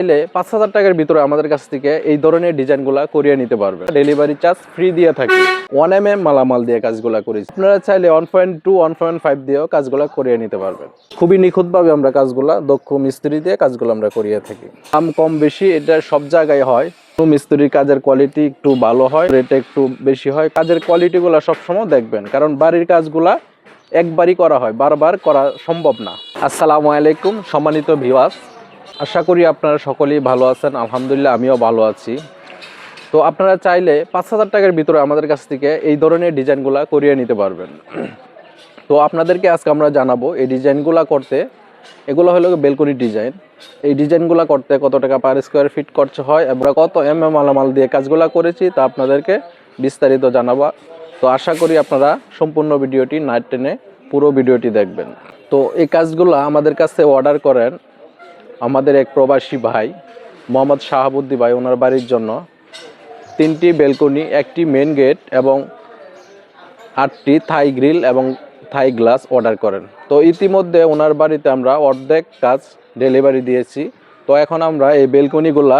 চাইলে পাঁচ হাজার টাকার ভিতরে আমাদের কাছ থেকে এই ধরনের ডিজাইনগুলা করিয়ে নিতে পারবে। ডেলিভারি চার্জ ফ্রি দিয়ে থাকি। ওয়ান এম এম মালামাল দিয়ে কাজগুলা করেছি আপনারা চাইলে one point two one point five দিয়েও কাজগুলা করিয়ে নিতে পারবেন। খুবই নিখুঁতভাবে আমরা কাজগুলা দক্ষ মিস্ত্রি দিয়ে কাজগুলো আমরা করিয়ে থাকি। দাম কম বেশি, এটা সব জায়গায় হয়। মিস্ত্রির কাজের কোয়ালিটি একটু ভালো হয় রেট একটু বেশি হয়। কাজের কোয়ালিটিগুলো সবসময় দেখবেন, কারণ বাড়ির কাজগুলা একবারই করা হয়, বারবার করা সম্ভব না। আসসালামু আলাইকুম, সম্মানিত ভিওয়াস আশা করি আপনারা সকলেই ভালো আছেন। আলহামদুলিল্লাহ, আমিও ভালো আছি। তো আপনারা চাইলে পাঁচ হাজার টাকার ভিতরে আমাদের কাছ থেকে এই ধরনের ডিজাইনগুলা করিয়ে নিতে পারবেন। তো আপনাদেরকে আজকে আমরা জানাব এই ডিজাইনগুলা করতে, এগুলো হলো বেলকনি ডিজাইন। এই ডিজাইনগুলো করতে কত টাকা পার স্কোয়ার ফিট খরচ হয় এবং কত এম এম মালামাল দিয়ে কাজগুলো করেছি তা আপনাদেরকে বিস্তারিত জানাব। তো আশা করি আপনারা সম্পূর্ণ ভিডিওটি নাইট টেনে পুরো ভিডিওটি দেখবেন। তো এই কাজগুলো আমাদের কাছে অর্ডার করেন আমাদের এক প্রবাসী ভাই, মোহাম্মদ শাহাবুদ্দি ভাই, ওনার বাড়ির জন্য তিনটি বেলকনি, একটি মেন গেট এবং আটটি থাই গ্রিল এবং থাই গ্লাস অর্ডার করেন। তো ইতিমধ্যে ওনার বাড়িতে আমরা অর্ধেক কাজ ডেলিভারি দিয়েছি। তো এখন আমরা এই বেলকনিগুলা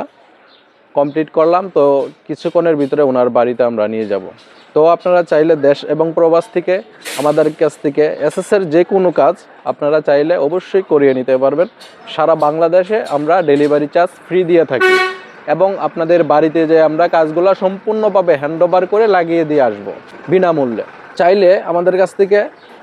কমপ্লিট করলাম, তো কিছুক্ষণের ভিতরে ওনার বাড়িতে আমরা নিয়ে যাব। তো আপনারা চাইলে দেশ এবং প্রবাস থেকে, আমাদের কাছ থেকে এসএসের যে কোনো কাজ আপনারা চাইলে অবশ্যই করিয়ে নিতে পারবেন। সারা বাংলাদেশে আমরা ডেলিভারি চার্জ ফ্রি দিয়ে থাকি এবং আপনাদের বাড়িতে যে আমরা কাজগুলো সম্পূর্ণভাবে হ্যান্ডওভার করে লাগিয়ে দিয়ে আসব, বিনামূল্যে। চাইলে আমাদের কাছ থেকে,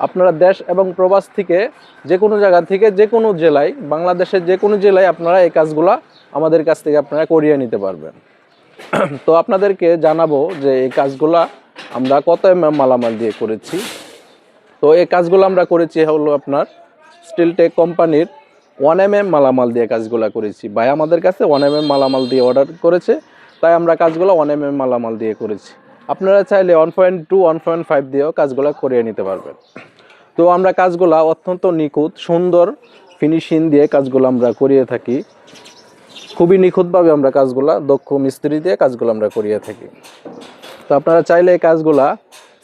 আপনারা দেশ এবং প্রবাস থেকে, যে কোনো জায়গা থেকে যে কোনো জেলায়, বাংলাদেশের যে কোনো জেলায় আপনারা এই কাজগুলো আমাদের কাছ থেকে আপনারা করিয়ে নিতে পারবেন। তো আপনাদেরকে জানাব যে এই কাজগুলা আমরা কত এম মালামাল দিয়ে করেছি। তো এই কাজগুলো আমরা করেছি হলো আপনার স্টিলটেক কোম্পানির ওয়ান এম এম মালামাল দিয়ে কাজগুলো করেছি। ভাই আমাদের কাছে ওয়ান এম এম মালামাল দিয়ে অর্ডার করেছে, তাই আমরা কাজগুলো ওয়ান এম এম মালামাল দিয়ে করেছি। আপনারা চাইলে one point two one point five দিয়েও কাজগুলো করিয়ে নিতে পারবেন। তো আমরা কাজগুলো অত্যন্ত নিখুঁত, সুন্দর ফিনিশিং দিয়ে কাজগুলো আমরা করিয়ে থাকি। খুবই নিখুঁতভাবে আমরা কাজগুলা, দক্ষ মিস্ত্রি দিয়ে কাজগুলো আমরা করিয়ে থাকি। তো আপনারা চাইলে এই কাজগুলা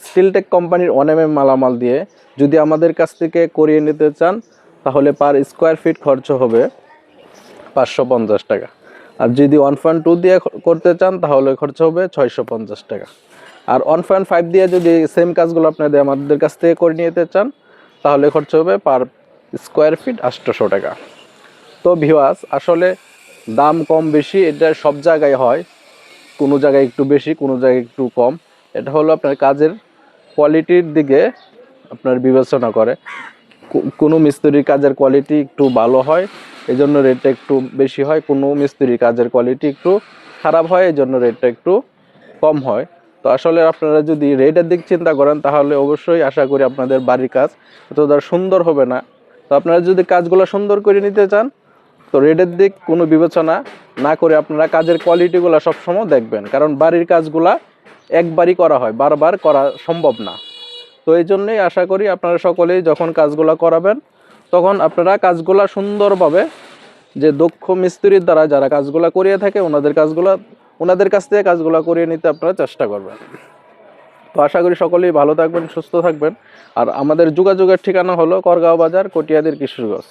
স্টিলটেক কোম্পানির ওয়ান এম মালামাল দিয়ে যদি আমাদের কাছ থেকে করিয়ে নিতে চান, তাহলে পার স্কোয়ার ফিট খরচ হবে পাঁচশো পঞ্চাশ টাকা। আর যদি ওয়ান পয়েন্ট টু দিয়ে করতে চান, তাহলে খরচ হবে ছয়শো পঞ্চাশ টাকা। আর ওয়ান পয়েন্ট ফাইভ দিয়ে যদি সেম কাজগুলো আপনাদের আমাদের কাছ থেকে করে নিতে চান, তাহলে খরচ হবে পার স্কোয়ার ফিট আটশোশো টাকা। তো ভিওয়াস আসলে দাম কম বেশি, এটা সব জায়গায় হয়। কোনো জায়গায় একটু বেশি, কোনো জায়গায় একটু কম। এটা হলো আপনার কাজের কোয়ালিটির দিকে আপনার বিবেচনা করে। কোনো মিস্ত্রির কাজের কোয়ালিটি একটু ভালো হয় এই জন্য রেটটা একটু বেশি হয়। কোনো মিস্ত্রির কাজের কোয়ালিটি একটু খারাপ হয় এই জন্য রেটটা একটু কম হয়। তো আসলে আপনারা যদি রেটের দিক চিন্তা করেন, তাহলে অবশ্যই আশা করি আপনাদের বাড়ির কাজ এতটা সুন্দর হবে না। তো আপনারা যদি কাজগুলো সুন্দর করে নিতে চান তো রেটের দিক কোনো বিবেচনা না করে আপনারা কাজের কোয়ালিটিগুলো সবসময় দেখবেন, কারণ বাড়ির কাজগুলা একবারই করা হয়, বারবার করা সম্ভব না। তো এই জন্যই আশা করি আপনারা সকলেই যখন কাজগুলো করাবেন, তখন আপনারা কাজগুলা সুন্দরভাবে যে দক্ষ মিস্ত্রির দ্বারা যারা কাজগুলো করিয়ে থাকে, ওনাদের কাজগুলো, ওনাদের কাছ থেকে কাজগুলো করিয়ে নিতে আপনারা চেষ্টা করবেন। তো আশা করি সকলেই ভালো থাকবেন, সুস্থ থাকবেন। আর আমাদের যোগাযোগের ঠিকানা হলো করগাঁও বাজার, কটিয়াদের কিশোরগঞ্জ।